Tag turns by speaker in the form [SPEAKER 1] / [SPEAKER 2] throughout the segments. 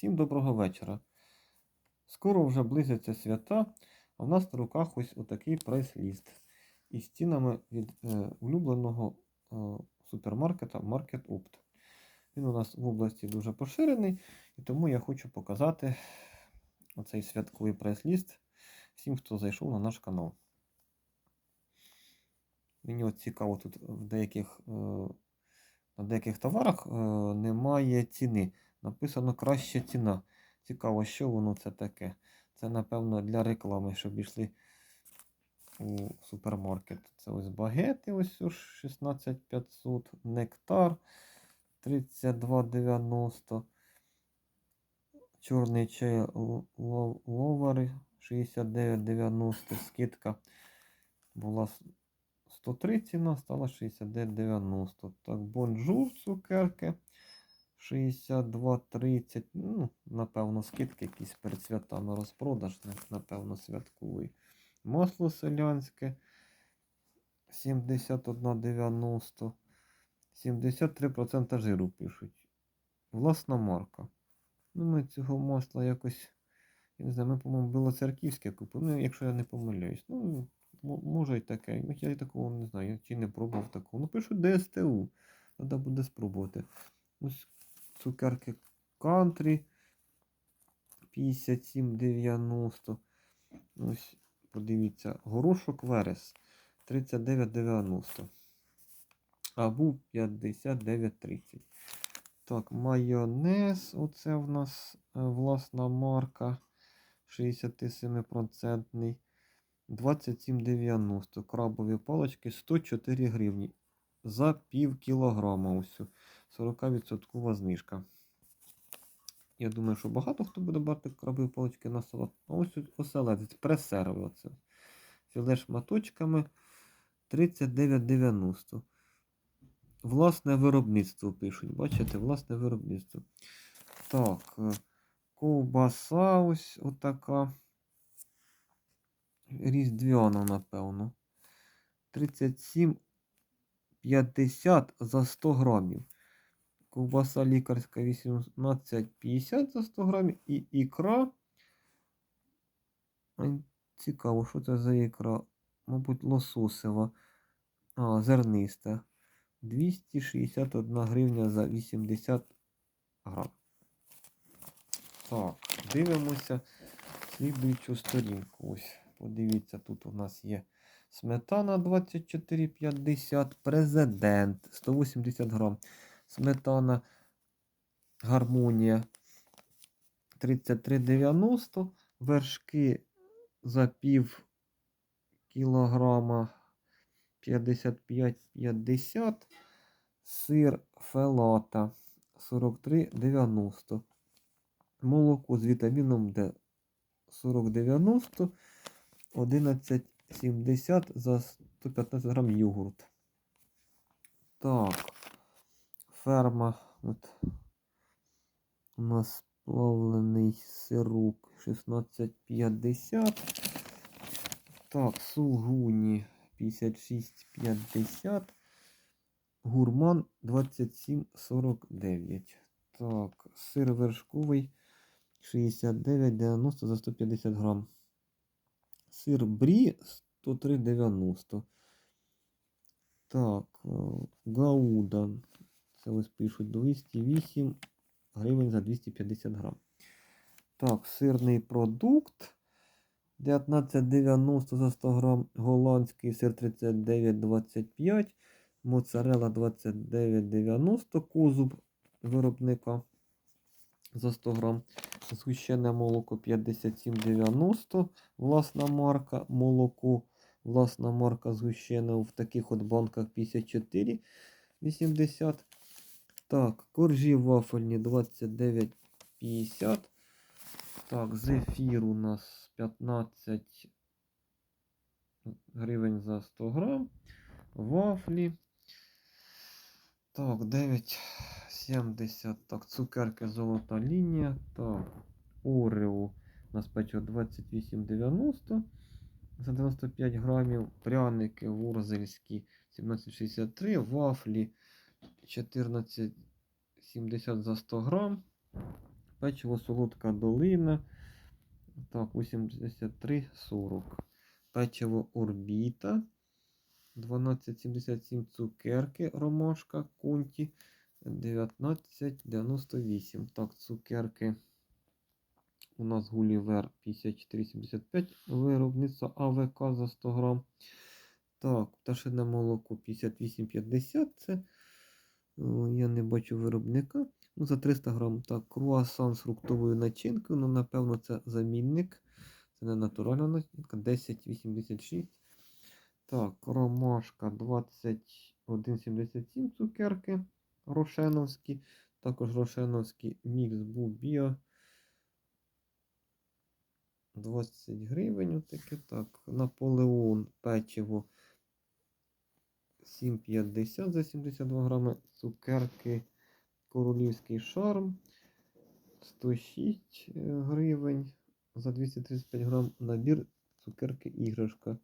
[SPEAKER 1] Всім доброго вечора. Скоро вже близяться свята, а в нас на руках ось отакий прайс-ліст із цінами від е, улюбленого е, супермаркета Market Opt. Він у нас в області дуже поширений, і тому я хочу показати оцей святковий прайс-ліст всім, хто зайшов на наш канал. Мені от цікаво, тут в деяких, е, на деяких товарах е, немає ціни. Написано краща ціна. Цікаво, що воно це таке. Це, напевно, для реклами, щоб йшли у супермаркет. Це ось багети, ось 16500, нектар 32,90. Чорний чай ловари 69,90. Скидка була с- 103 ціна, стала 69,90. Так, бонжур цукерки 62,30. Ну, напевно, скидки якісь перед святами розпродаж, напевно, святковий. Масло селянське 71,90. 73% жиру пишуть. Власна марка. Ну, ми цього масла якось. Я не знаю, ми, по-моєму, білоцерківське купили. Ну, якщо я не помиляюсь. Ну, може і таке. Ну, я такого не знаю, чи не пробував такого. Ну, пишуть ДСТУ. Треба буде спробувати. Ось цукерки Country 57,90. Ось, подивіться, горошок Верес 39,90. А був 59,30. Так, майонез. Оце в нас е, власна марка 67%. 27,90. Крабові палички 104 гривні. За пів кілограма. Ось 40% знижка. Я думаю, що багато хто буде брати крабові палички на салат. Ось оселедець, пресерви. Оце. Філе шматочками 39,90. Власне виробництво пишуть. Бачите, власне виробництво. Так, е, ковбаса ось отака. Різдвяна, напевно. 37,50 за 100 грамів. Ковбаса лікарська 18,50 за 100 грамів. І ікра. Цікаво, що це за ікра? Мабуть, лососева. А, зерниста. 261 гривня за 80 грам. Так, дивимося слідуючу сторінку. Ось, подивіться, тут у нас є сметана 24,50, президент 180 грам. Сметана гармонія. 33,90, вершки за пів кілограма. 55,50, сир фелата. 43,90, молоко з вітаміном Д. 40,90, 11,70 за 115 грам йогурт. Так, ферма. От. У нас плавлений сироп 16,50. Так, сулгуні 56,50. Гурман 27,49. Так, сир вершковий 69,90 за 150 грам. Сир брі 103,90. Так, е, гауда. Це ось пишуть 208 гривень за 250 грам. Так, сирний продукт 19,90 за 100 грам. Голландський сир 39,25. Моцарела 29,90 козуб виробника за 100 грам. Згущене молоко 57,90. Власна марка молоко. Власна марка згущене в таких от банках 54,80. Так, коржі вафельні 29,50. Так, зефір у нас 15 гривень за 100 грам. Вафлі. Так, 9,70. Так, цукерки золота лінія. Так, Орео у нас печиво 28,90 за 95 грамів. Пряники ворзельські 17,63. Вафлі 14,70 за 100 грам. Печиво солодка долина. Так, 83,40. Печиво орбіта. 12,77 цукерки ромашка конті 19,98. Так, цукерки у нас Гулівер 54,75 виробництво АВК за 100 грам. Так, пташине молоко 58,50 це. О, Я не бачу виробника. Ну, за 300 грам. Так, круасан з фруктовою начинкою. Ну, напевно, це замінник. Це не натуральна начинка. 10,86. Так, ромашка 21,77 цукерки. Рошеновські. Також рошеновський мікс був біо. 20 гривень. Отаке. Так, Наполеон печиво 7,50 за 72 грами. Цукерки Королівський шарм 106 е, гривень за 235 грам. Набір цукерки іграшка.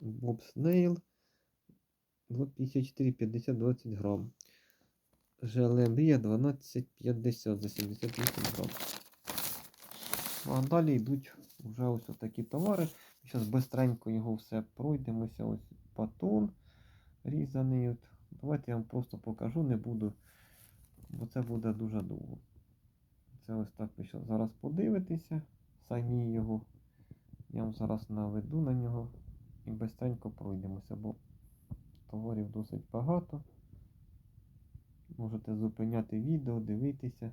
[SPEAKER 1] Боб Снейл 54,50 20 грам. Желебія 12,50 за 78 грам. А далі йдуть вже ось такі товари. Зараз бистренько його все пройдемося. Ось батон різаний. От. Давайте я вам просто покажу, не буду, бо це буде дуже довго. Це ось так щас зараз подивитеся. Самі його. Я вам зараз наведу на нього і бистренько пройдемося, бо товарів досить багато. Можете зупиняти відео, дивитися.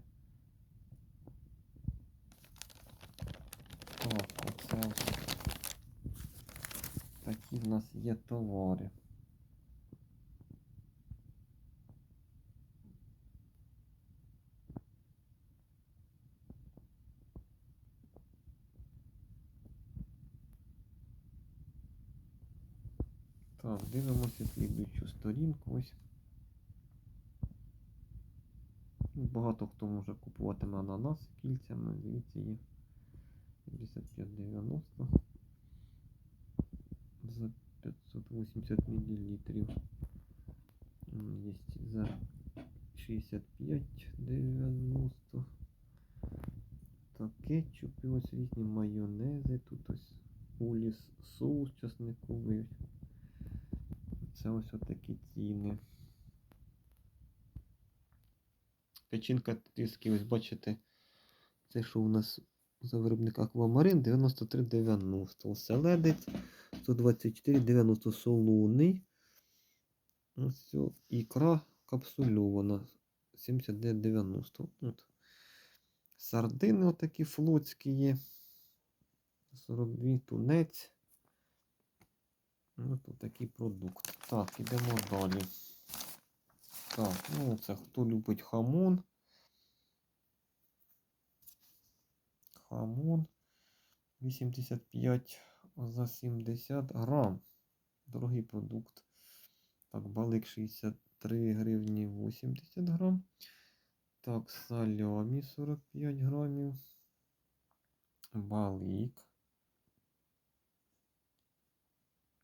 [SPEAKER 1] Так, оце ось такі в нас є товари. Так, дивимося слідуючу сторінку. Ось. Багато хто може купуватиме ананас кільцями, дивіться, є 55,90 за 580 мл. Є за 65,90. Так, кетчупи, ось різні майонези. Тут ось уліс соус часниковий. Це ось отакі ціни. Печінка тиски, ось бачите, це що у нас за виробник Аквамарин 93,90. Оселедець 124,90 солоний. Ось ікра капсульована 79,90. От. Сардини отакі флотські є. 42 тунець. Ось такий продукт. Так, ідемо далі. Так, ну це хто любить хамон. Хамон 85 за 70 грам. Дорогий продукт. Так, балик 63 гривні 80 грам. Так, салямі 45 грамів. Балик.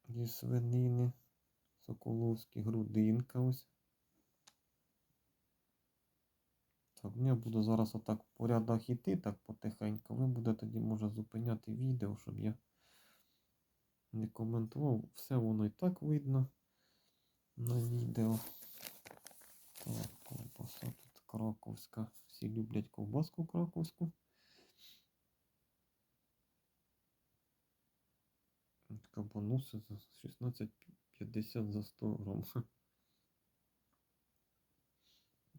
[SPEAKER 1] Зі свинини. Соколовський грудинка ось. Так, ну я буду зараз отак по рядах іти, так потихеньку. Ви будете тоді може зупиняти відео, щоб я не коментував. Все воно і так видно на відео. Так, ковбаса тут краковська. Всі люблять ковбаску краковську. Кабануси за 16,50 за 100 грам.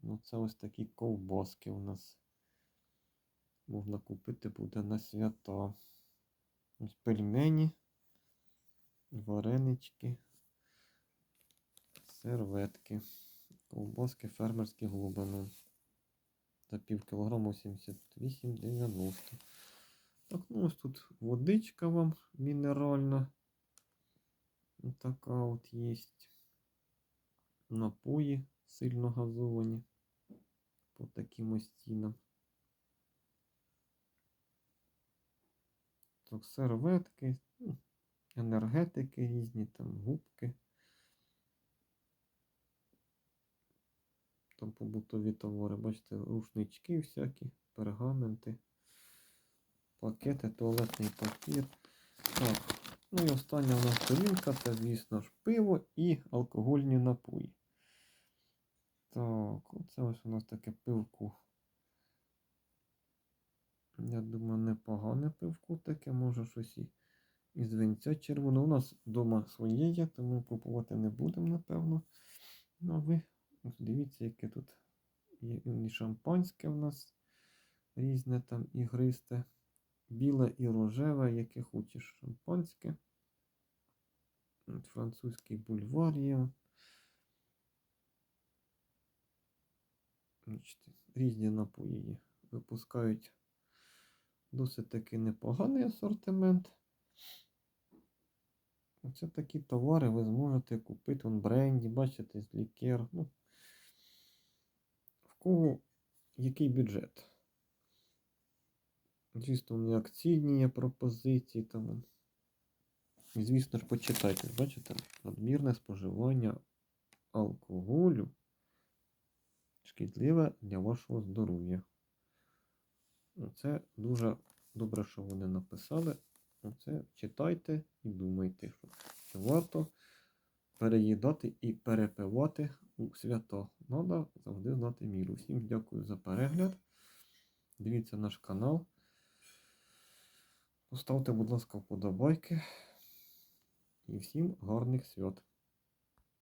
[SPEAKER 1] Ну, це ось такі ковбаски у нас. Можна купити буде на свята. Ось пельмені, варенички, серветки, ковбаски фермерські глибини. За пів кілограма 78,90. Так, ну ось тут водичка вам мінеральна. Така от є. Напої сильно газовані по таким ось стінам. Так, серветки, ну, енергетики різні, там губки. Там побутові товари, бачите, рушнички всякі, пергаменти, пакети, туалетний папір. Так, ну і остання у нас сторінка, це, звісно ж, пиво і алкогольні напої. Так, оце ось у нас таке пивку. Я думаю, непогане пивку таке, може щось і із винця червоного. У нас вдома своє є, тому купувати не будемо, напевно. Ну, а ви ось дивіться, яке тут є і шампанське в нас різне там ігристе. Біле і рожеве, яке хочеш шампанське. Французький бульвар є. Різні напої. Випускають досить таки непоганий асортимент. Оце такі товари ви зможете купити он бренді, бачите, з лікер. Ну, в кого який бюджет? Звісно, вони акційні є пропозиції тому. І, звісно ж, почитайте, бачите, надмірне споживання алкоголю шкідливе для вашого здоров'я. Це дуже добре, що вони написали. Оце читайте і думайте, що варто переїдати і перепивати у свято. Треба завжди знати міру. Всім дякую за перегляд. Дивіться наш канал. Поставте, будь ласка, вподобайки. І всім гарних свят.